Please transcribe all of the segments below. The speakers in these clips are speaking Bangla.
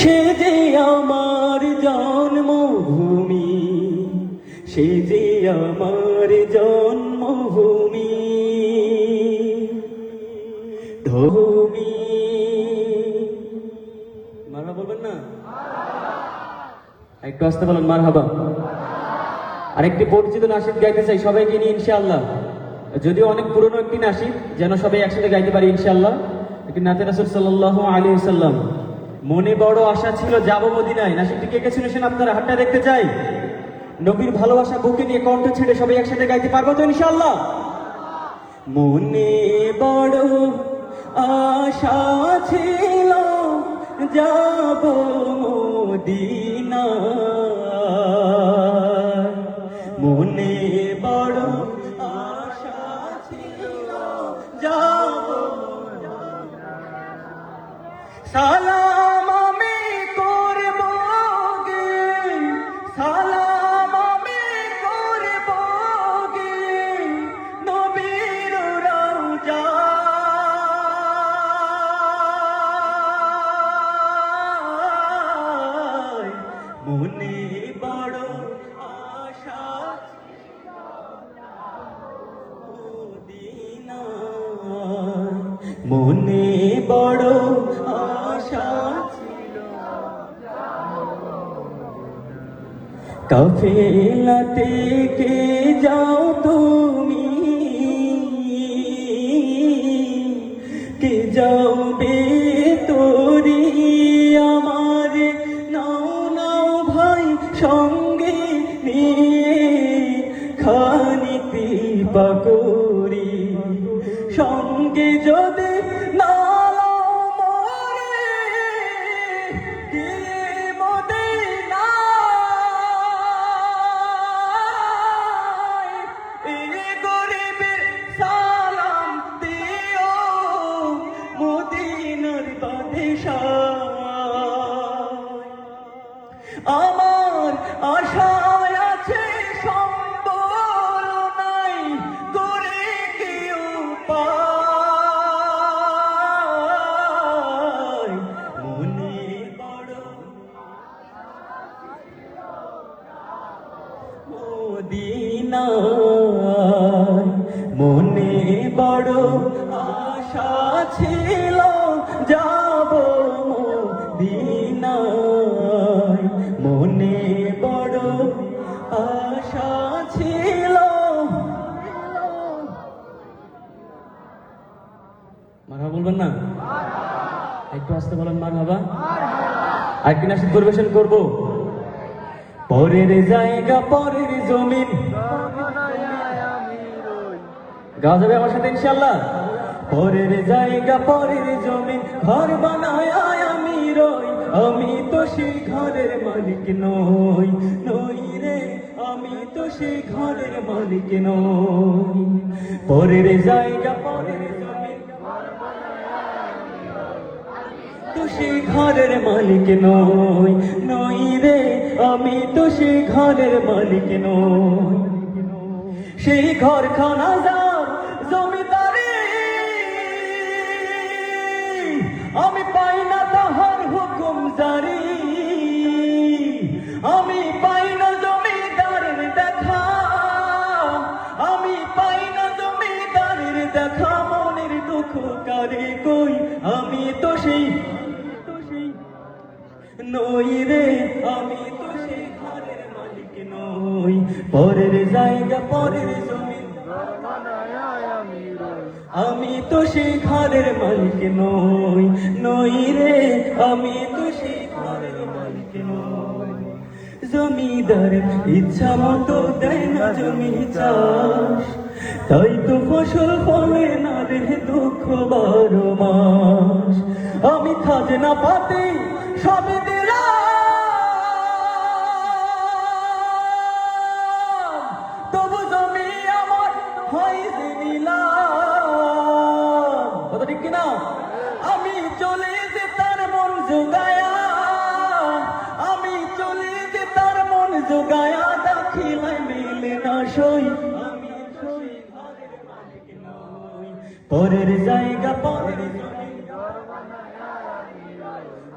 সে যে আমার জন্মভূমি, সে যে আমার জন্মভূমি। ভূমি মারহা বলবেন না? একটু আসতে বলেন, মারহাবা। আরেকটি পরিচিত নাসিদ গাইতে চাই, সবাইকে নিয়ে ইনশাআল্লাহ। যদিও অনেক পুরনো একটি নাসিদ, যেন সবাই একসাথে গাইতে পারি ইনশাআল্লাহ। একটি নাতে রাসুল সাল্লাহ আলী সাল্লাম মনে বড় আশা ছিল, যাব মদিনায়। নাসিদটি কে কে শুনেছেন আপনারা হাতটা দেখতে চাই। নবীর ভালোবাসা, বুকে নিয়ে কণ্ঠ ছেড়ে সবাই একসাথে গাইতে পারব তো ইনশাল্লাহ মনে বড় আশা ছিল, যাব মদিনা মনে বড় আশা ছিল, যাব মনে বড় আশা। মনে বড় আশা। কাফেলাতে কে যাও তুমি পাকড়ি সঙ্গে যদি নাও মদিনায়। মনে বড় আশা ছিল, যাব মদিনায়। মনে বড় আশা ছিল। মারহা বলবেন না? একটু আসতে বলেন মার বাবা আর কি নাসিদ পরিবেশন করব? পরের জায়গা, পরের জমিন। গাওয়া যাবে আমার সাথে ইনশাল্লাহ পরের জায়গা, পরের জমিন। ঘর বানায় আমি রই আমি তো সেই ঘরের মালিক নই নই রে। আমি তো সেই ঘরের মালিক নই। পরের জায়গা, পরের জমিন তো সেই ঘরের মালিক নই নই রে, আমি তো সেই ঘরের মালিক নই। সেই ঘর খানা যার জমিদারি, আমি পাই না তাহার হুকুম জারি। আমি পাই না জমিদারের দেখা, আমি পাই না জমিদারের দেখা, মনের দুঃখ কারে কই? আমি তো সেই নই রে, আমি তো সেই ঘরের মালিক নই। পরের জায়গা, পরের আমি তো সেই ঘরের মালিক নই। নই রে, আমি তো সেই ঘরের মালিক নই। জমিদার ইচ্ছা মতো দেয় না জমি চাষ। তাই তো ফসল ফলে না রে দুঃখ বারো মাস। আমি খাজনা পাতি সবে পরের জায়গা, পরের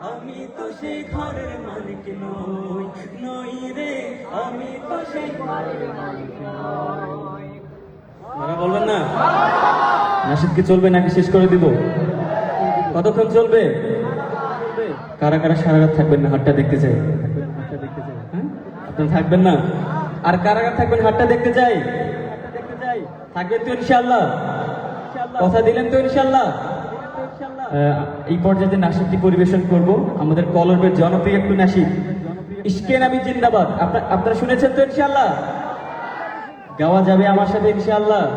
আমি তো সেই ঘরের মালিক নই নই রে, আমি তো সেই ঘরের বলবেন না? নাসিদ কি চলবে নাকি শেষ করে দিব? কতক্ষণ চলবে? কারা কারা সারা রাত থাকবেন না হাটটা দেখতে চাই? হ্যাঁ? আপনারা থাকবেন না? আর কারা কারা থাকবেন হাটটা দেখতে চাই? থাকবেন তো ইনশাল্লাহ কথা দিলেন তো ইনশাল্লাহ এই পর্যায়ে নাসিকটি পরিবেশন করব, আমাদের কলরবের জনপ্রিয় একটু নাসিক। ইস্কেন আমি জিন্দাবাদ। আপনার- শুনেছেন তো ইনশাল্লাহ গাওয়া যাবে আমার সাথে ইনশাআল্লাহ।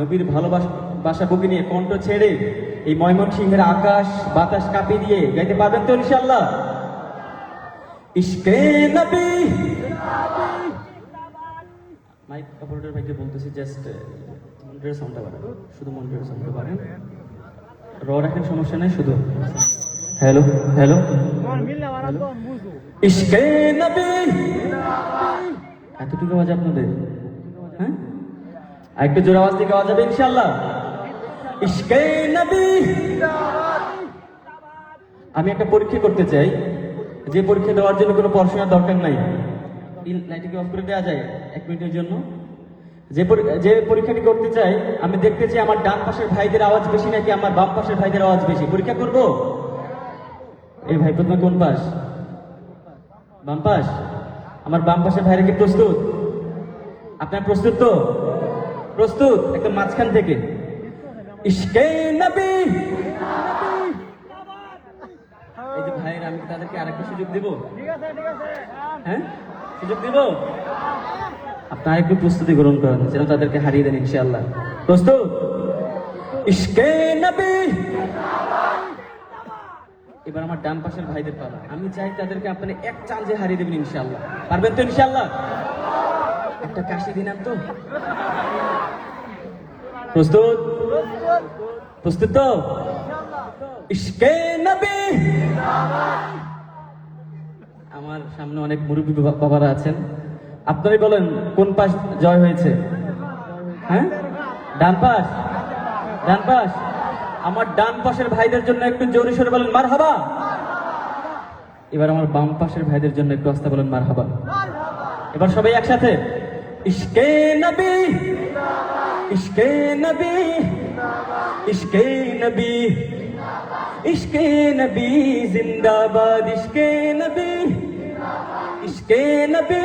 নবীর ভালোবাসা, বাসা বুকে নিয়ে কণ্ঠ ছেড়ে এই ময়মনসিংহের আকাশ, বাতাস কাঁপিয়ে দিয়ে গাইতে পারবেন তো ইনশাল্লাহ ইশকে নবী। মাইক অপারেটর ভাইকে বলতেছি জাস্ট মন্ডের সাউন্ডটা বাড়ান। শুধু মন্ডের সাউন্ডটা বাড়ান। র রাখেন, সমস্যা নাই, শুধু। হ্যালো হ্যালো ইশকে নবী। এতটুকু আওয়াজ আপনাদের? হ্যাঁ? একটু জোর আওয়াজ দিয়ে গাওয়া যাবে ইনশাল্লাহ ইশকে নবী। আমি একটা পরীক্ষা করতে চাই। যে পরীক্ষা দেওয়ার জন্য কোনো পড়াশোনার দরকার নাই। লাইটকে অফ করে দেওয়া যায়? এক মিনিটের জন্য। যে যে পরীক্ষাটি করতে চাই আমি দেখতে চাই আমার ডান পাশের ভাইদের আওয়াজ বেশি নাকি আমার বাম পাশের ভাইদের আওয়াজ বেশি। পরীক্ষা করব? এই ভাই প্রথমে কোন পাশ? বাম পাশ? আমার বাম পাশের ভাইরা কি প্রস্তুত? আপনার প্রস্তুত তো? প্রস্তুত? একদম মাঝখান থেকে। নবী! এই যে ভাইয়ের আমি তাদেরকে আরেকটা সুযোগ দেব? হ্যাঁ? সুযোগ দেব? আপনারা একটু প্রস্তুতি গ্রহণ করেন, যেন তাদেরকে হারিয়ে দেন ইনশাআল্লাহ। প্রস্তুত? এবার আমার ডান পাশের ভাইদের পালা। আমি চাই তাদেরকে আপনারা এক চান্সে হারিয়ে দেবেন ইনশাআল্লাহ। পারবেন তো ইনশাআল্লাহ? একটা কাশি দিন তো প্রস্তুত? প্রস্তুত তো? আমার সামনে অনেক মুরব্বী বাবা- বাবারা আছেন। আপনারাই বলেন, কোন পাশ জয় হয়েছে? হ্যাঁ? ডান পাশ? ডান পাশ? আমার ডান পাশের ভাইদের জন্য একটু জোরে সরে বলেন মার হাবা এবার আমার বাম পাশের ভাইদের জন্য একটু আস্তে বলেন মার হাবা এবার সবাই একসাথে। ইশকে নবী! ইশকে নবী! ইশকে নবী! ইশকে নবী, জিন্দাবাদ, ইশকে নবী! ইশকে নবী!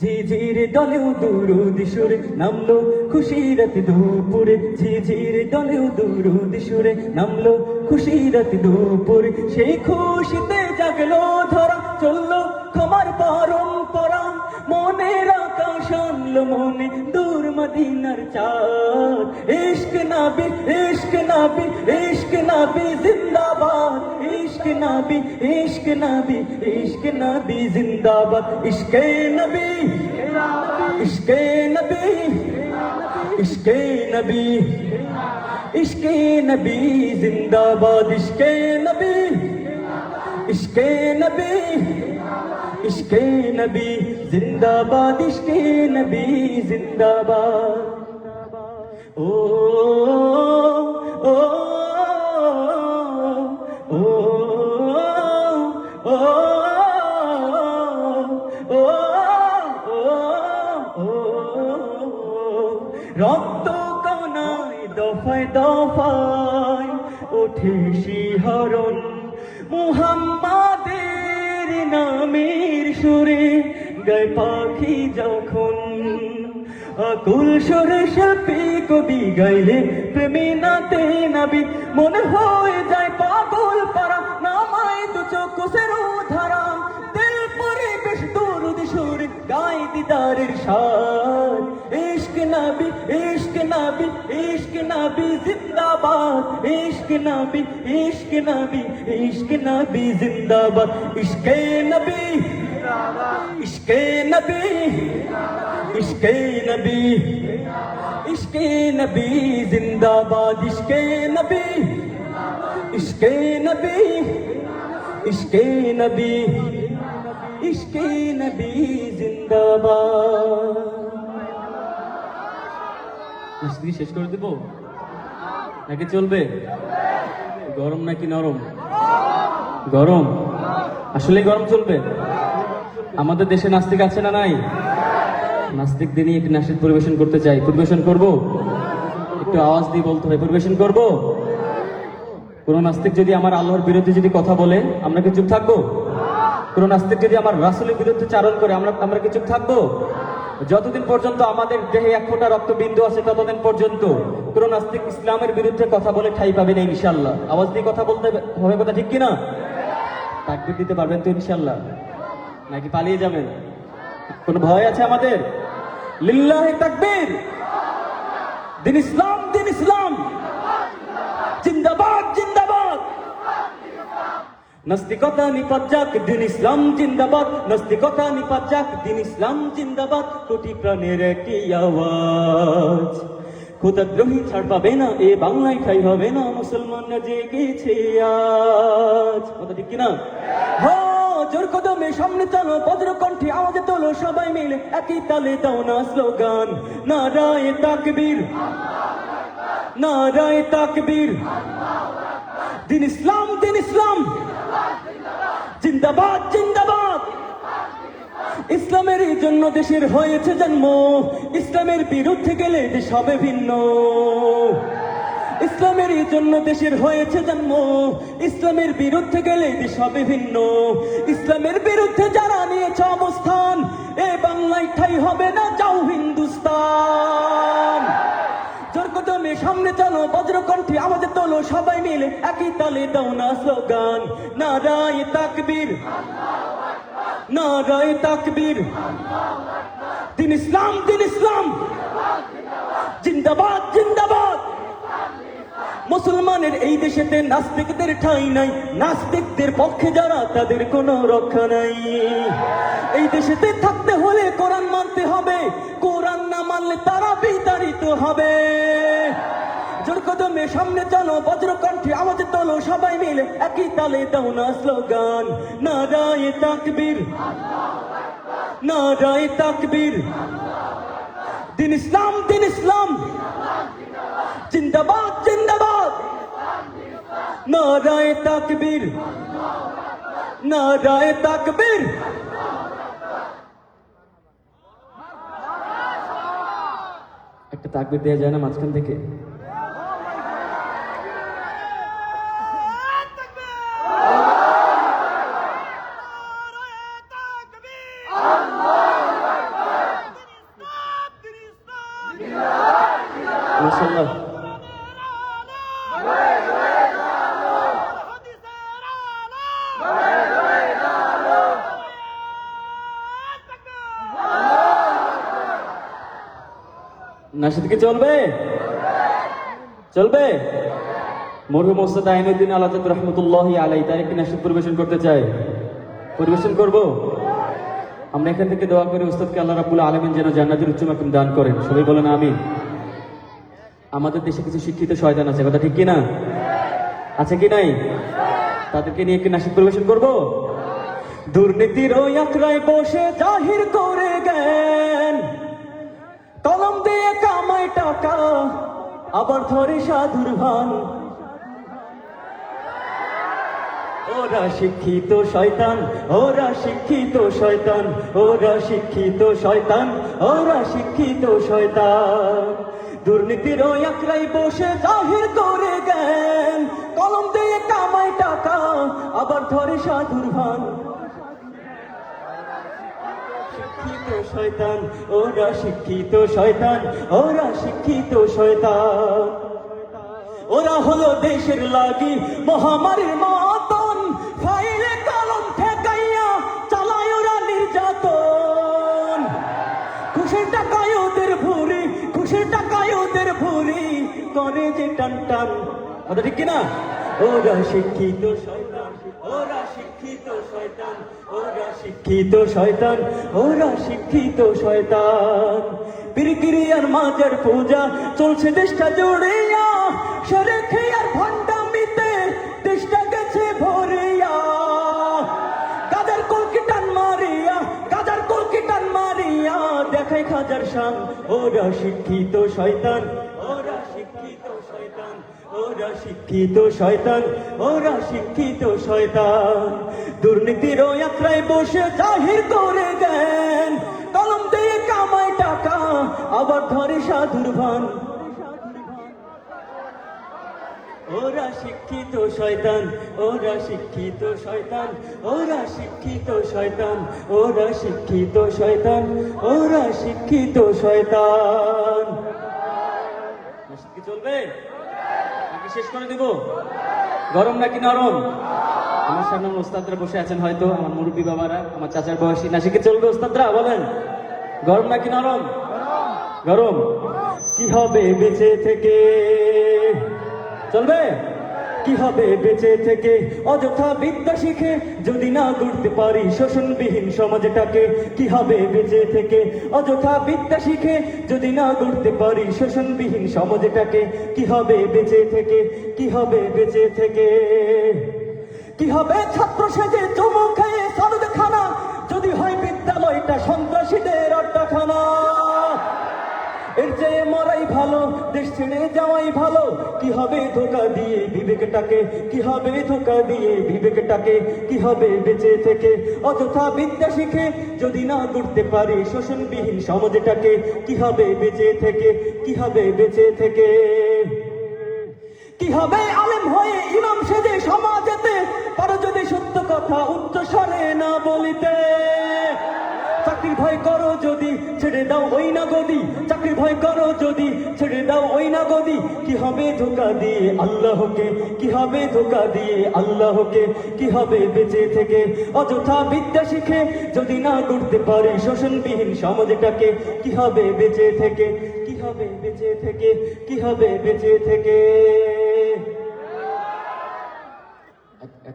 ঝিঝির দলেও দুরুদ সুরে নামলো খুশিরত দুপুরে। ঝিঝির দলেও দুরুদ সুরে নামলো খুশিরত দুপুরে। সেই খুশিতে জাগলো ধরা, চলল ক্ষমার পরম্পরা। মনের আকাশ আনলো মনে দূর মদিনার চাঁদ ইশক নাবি ইশক নাবি ইশক নাবি জিন্দাবাদ ইশক নাবি ইশক নাবি ইশক নাবি জিন্দাবাদ ইশকে নবী ইশকে নবী ইশকে নবী ইশকে নবী জিন্দাবাদ ইশকে নবী ইশকে নবী ইশকে নবী জিন্দাবাদ ইশকে নবী জিন্দাবাদ ও ও ও ও রক্ত কনায় দফায় দফায় ওঠে শিহরণ মুহাম্মাদের নামের সুরে গায় পাখি যখন আকুল সুরে শিল্পী কবি গাইলে প্রেমী নাতে নাবি, মনে হয়ে যায় পাগল পারা, নামায় দু চোখ সেরো ধারা। দিল পরিবেশ দরুদ সুর গাই দিদারের সার ইশক নবী ইশক নবী ইশক নবী জিন্দাবাদ। ইশক নবী ইশক নবী ইশক নবী জিন্দাবাদ। ইশকে নবী ইশকে নবী ইশকে নবী ইশকে নবী জিন্দাবাদ, ইশকে নবী ইশকে নবী ইশকে নবী ইশকে নবী জিন্দাবাদ। মিস্ত্রি শেষ করে দেব? নাকি চলবে? গরম নাকি নরম? গরম। আসলে গরম চলবে? আমাদের দেশে নাস্তিক আছে না নাই? নাস্তিক দিনই একটি নাস্তিক পরিবেশন করতে চাই। পরিবেশন করব? একটু আওয়াজ দিয়ে বলতে হয়, পরিবেশন করব? কোন নাস্তিক যদি আমার আল্লাহর বিরুদ্ধে যদি কথা বলে, আমরা কি চুপ থাকব? কোন নাস্তিক যদি আমার রাসুলের বিরুদ্ধে চারণ করে, আমরা আমরা কি চুপ থাকব? যতদিন পর্যন্ত আমাদের দেহে এক ফোঁটা রক্ত বিন্দু আছে, ততদিন পর্যন্ত কোন নাস্তিক ইসলামের বিরুদ্ধে কথা বলে ঠাই পাবে না ইনশাল্লাহ আওয়াজ দিয়ে কথা বলতে হবে কথা ঠিক কিনা? তাকবির দিতে পারবেন তো ইনশাল্লাহ নাকি পালিয়ে যাবেন? কোন ভয় আছে আমাদের? লিল্লাহি তাকবীর। দিন ইসলাম দিন ইসলাম। জিন্দাবাদ জিন্দাবাদ। নাস্তিকতা নিপাত দিন ইসলাম, জিন্দাবাদ। নাস্তিকতা নিপাত যাক, দিন ইসলাম, জিন্দাবাদ। কোটি প্রাণের একটি আওয়াজ। খোদাদ্রোহী ছাড় পাবে না, এ বাংলায় ঠাই হবে না, মুসলমানরা জেগেছে আজ। কথা ঠিক কিনা? হো জোর কদমে সামনে চলো বজ্র কণ্ঠে আওয়াজে তোলো, সবাই মিলে একই তালে দাও না স্লোগান। নারায়ে তাকবীর। নারায়ে তাকবীর। দিন ইসলাম দিন ইসলাম। জিন্দাবাদ জিন্দাবাদ। ইসলামের জন্য দেশের হয়েছে জন্ম। ইসলামের বিরুদ্ধে গেলে দেশ হবে ভিন্ন। ইসলামের জন্য দেশের হয়েছে জন্ম। ইসলামের বিরুদ্ধে গেলে দেশ বিভিন্ন ইসলামের বিরুদ্ধে যারা নিয়েছে অবস্থান, এ বাংলায় ঠাই হবে না, যাও হিন্দুস্তান। সামনে চলো, বজ্রকণ্ঠে আমাদের তোলো, সবাই মিলে একই তালে দাও না স্লোগান। নারায় তাকবীর নারায় তাকবীর। দিন ইসলাম দিন ইসলাম। জিন্দাবাদ জিন্দাবাদ। মুসলমানের এই দেশেতে নাস্তিকদের ঠাই নাই। নাস্তিকদের পক্ষে যারা, তাদের কোনো রক্ষা নাই। এই দেশেতে থাকতে হলে কোরআন মানতে হবে। কোরআন না মানলে তারা বিতাড়িত হবে। জোর সামনে চলো, বজ্রকণ্ঠে আওয়াজ তোলো, সবাই মিলে একই তালে দাও না স্লোগান। নারায় তাকবীর। নারায় তাকবীর। দিন ইসলাম দিন ইসলাম। জিন্দাবাদ নারায় তাকবীর। নারায় তাকবীর। একটা তাকবীর দেওয়া যায় না মাঝখান থেকে। মাশাআল্লাহ। নাশিদ কি চলবে? চলবে? মরহুম ওস্তাদ আইনুদ্দিন আলাজাদ রহমতুল্লাহ আলাই তার একটি নাশিদ পরিবেশন করতে চাই পরিবেশন করব? আমরা এখান থেকে দোয়া করি ওস্তাদকে আল্লাহ রাবুল আলমিন যেন জান্নাতের উচ্চ মাকিম দান করেন। সবাই বলেন আমি আমাদের দেশে কিছু শিক্ষিত শয়তান আছে, কথা ঠিক কি না? আছে কি নাই? তাদেরকে নিয়ে একটি নাশিদ পরিবেশন করব? দুর্নীতির ওই বসে জাহির করে জ্ঞান। কলম দিয়ে কামাই টাকা, আবার ধরে সাধুর ভান। ওরা শিক্ষিত শয়তান, ওরা শিক্ষিত শয়তান, ওরা শিক্ষিত শয়তান, ওরা শিক্ষিত শয়তান। দুর্নীতির আঁকড়াই বসে জাহির করে জ্ঞান কলম দিয়ে কামাই টাকা, আবার ধরে সাধুর ভান। শিক্ষিত শয়তান, ওরা শিক্ষিত শয়তান, ওরা শিক্ষিত শয়তান। ওরা হলো দেশের লাগি মহামারীর মতন ফাইলে কলম ঠেকাইয়া চালায় ওরা নির্যাতন। খুশির টাকায় ওদের ভুরি, খুশির টাকায় ওদের ভুরি। করে যে টান টান ঠিক কিনা? ওরা শিক্ষিত শয়তান। শিক্ষিত শয়তান, ওরা শিক্ষিত শয়তান। পিরকিরি আর মাজার পূজা, চলছে দেশটা জুড়িয়া। সরেখে আর ভণ্ডামিতে দেশটা গেছে ভরিয়া। কাজার কলকি টান মারিয়া কাজার কলকি টান মারিয়া। দেখাই খাজার শান, ওরা শিক্ষিত শয়তান, ওরা শিক্ষিত শয়তান, ওরা শিক্ষিত শয়তান, ওরা শিক্ষিত শয়তান। দুর্নীতির যাত্রায় বসে জাহির করে দেন। কলম দিয়ে কামাই টাকা, আবার ধরে সাধুর ভান। ওরা শিক্ষিত শয়তান, ওরা শিক্ষিত শয়তান, ওরা শিক্ষিত শয়তান, ওরা শিক্ষিত শয়তান, ওরা শিক্ষিত শয়তান। চলবে? শেষ করে দিব? গরম নাকি নরম? আমার সামনে ওস্তাদরা বসে আছেন হয়তো, আমার মুরব্বী বাবারা, আমার চাচার বয়সী না শিখে চলবে ওস্তাদরা, বলেন। গরম নাকি নরম? গরম। কি হবে বেঁচে থেকে? চলবে? কি হবে বেঁচে থেকে? অযথা বিদ্যা শিখে যদি না গড়তে পারি শোষণবিহীন সমাজটাকে, কি হবে বেঁচে থেকে? অযথা বিদ্যা শিখে যদি না গড়তে পারি শোষণবিহীন সমাজটাকে, কি হবে বেঁচে থেকে? কি হবে বেঁচে থেকে? কি হবে? ছাত্র সেজে চমু খেয়ে সরদ খানা। যদি হয় বিদ্যালয়টা সন্ত্রাসীদের আড্ডাখানা এর চেয়ে মরাই ভালো, দেশ ছেড়ে যাওয়াই ভালো। কি হবে ধোকা দিয়ে বিবেকটাকে? কি হবে ধোকা দিয়ে বিবেকটাকে? কি হবে বেঁচে থেকে? অযথা বিদ্যা শিখে যদি না করতে পারি শোষণবিহীন সমাজটাকে, কি হবে বেঁচে থেকে? কি হবে বেঁচে থেকে? কি হবে আলেম হয়ে ইমাম সেজে সমাজেতে পারো যদি সত্য কথা উচ্চ স্বরে না বলিতে, চাকরির ভয় করো যদি, ছেড়ে দাও ওই না গদি চাকরির ভয় করো যদি, ছেড়ে দাও ওই না গদি কি হবে ধোকা দিয়ে আল্লাহকে? কি হবে ধোকা দিয়ে আল্লাহকে? কি হবে বেঁচে থেকে? অযথা বিদ্যা শিখে যদি না করতে পারি শোষণবিহীন সমাজটাকে, কি হবে বেঁচে থেকে? কি হবে বেঁচে থেকে? কি হবে বেঁচে থেকে?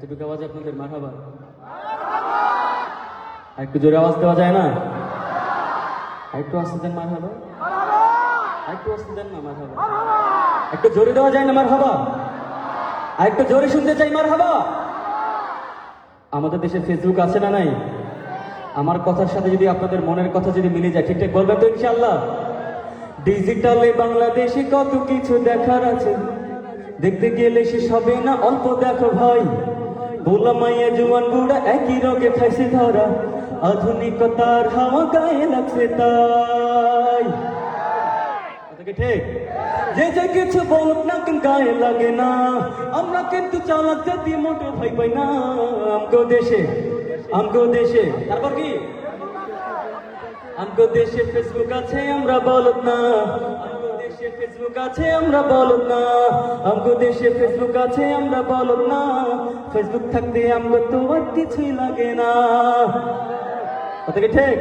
এতটুকু আওয়াজ আপনাদের মারহাবা? আর একটু জোরে আওয়াজ দেওয়া যায় না? একটু আসতে দেন মার হাবা আর একটু আসতে দেন না মার হাবা একটু জোরে দেওয়া যায় না মার হাবা আর একটু জোরে শুনতে চাই মার হাবা আমাদের দেশে ফেসবুক আছে না নাই? আমার কথার সাথে যদি আপনাদের মনের কথা যদি মিলে যায়, ঠিকঠাক বলবেন তো ইনশাল্লাহ ডিজিটালে বাংলাদেশে কত কিছু দেখার আছে? দেখতে গেলে সে হবে না, অল্প দেখো ভাই। বোলা মাইয়া জুয়ান বুড়া একই রোগে ফাইসে ধরা। আধুনিকতার হাওয়া গায়ে লাগছে তাই। যে যে কিছু বলুক না কেন গায়ে লাগে না। আমরা কিন্তু চালাক জাতি মোটে ভাই পাই না। আমগো দেশে আমগো দেশে। তারপর কি? আমগো দেশে ফেসবুক আছে, আমরা বলত না। ফেসবুক আছে, আমরা না। আমগো দেশে ফেসবুক আছে, আমরা না। ফেসবুক থাকতে আমগো তো আর কিছুই লাগে না। কথা কি ঠিক?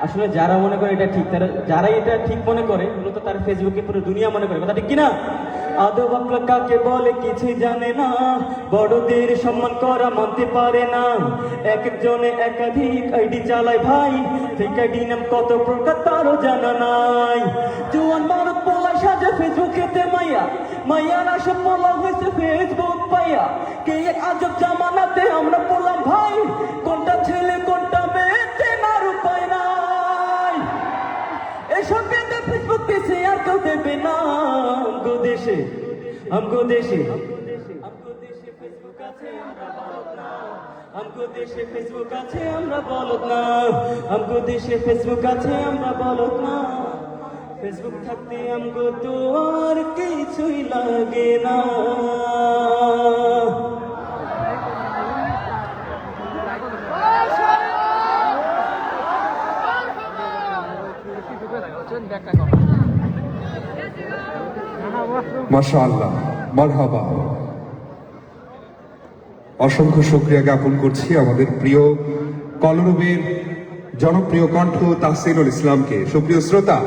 আসলে যারা মনে করে এটা ঠিক, তারা যারা এটা ঠিক মনে করে মূলত তার ফেসবুকে পুরো দুনিয়া মনে করে। কথা ঠিক কিনা? আদৌ বাকলা কাকে বলে কিছুই জানে না। বড়দের সম্মান করা মানতে পারে না। এক একজনে একাধিক আইডি চালায় ভাই। ফেক আইডি নাম কত প্রকার তারও জানা নাই। জুয়ান পোলাই সাজে ফেসবুকেতে মাইয়া মাইয়ারা সব পোলা হয়েছে ফেসবুক পাইয়া। কে আজব জামানাতে আমরা পড়লাম, ভাই, কোনটা ছেলে, কোনটা মেয়ে চেনার উপায় নাই। এসব পেতে ফেসবুক পেছে আর কেউ দেবে না। আমগো দেশে আমগো দেশে আমগো দেশে ফেসবুক আছে, আমরা বলদ না। আমগো দেশে ফেসবুক আছে, আমরা বলদ না। আমগো দেশে ফেসবুক আছে, আমরা বলদ না। ফেসবুক থাকতে আমগো তো আর কিছুই লাগে না। মাশাআল্লাহ অসংখ্য শুক্রিয়া জ্ঞাপন করছি আমাদের প্রিয় কলরবের জনপ্রিয় কণ্ঠ তাহসিনুল ইসলামকে। সুপ্রিয় শ্রোতা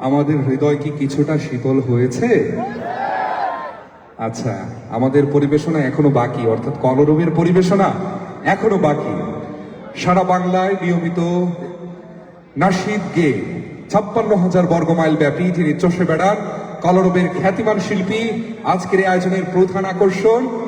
আমাদের হৃদয় কি কিছুটা শীতল হয়েছে? আচ্ছা আমাদের পরিবেশনা এখনও বাকি, অর্থাৎ কলরবের পরিবেশনা এখনও বাকি। সারা বাংলায় নিয়মিত নাসিদ গে, ছাপ্পান্ন হাজার বর্গমাইল ব্যাপী তিনি চষে বেড়ান কলরবের খ্যাতিমান শিল্পী। আজকের এই আয়োজনের প্রধান আকর্ষণ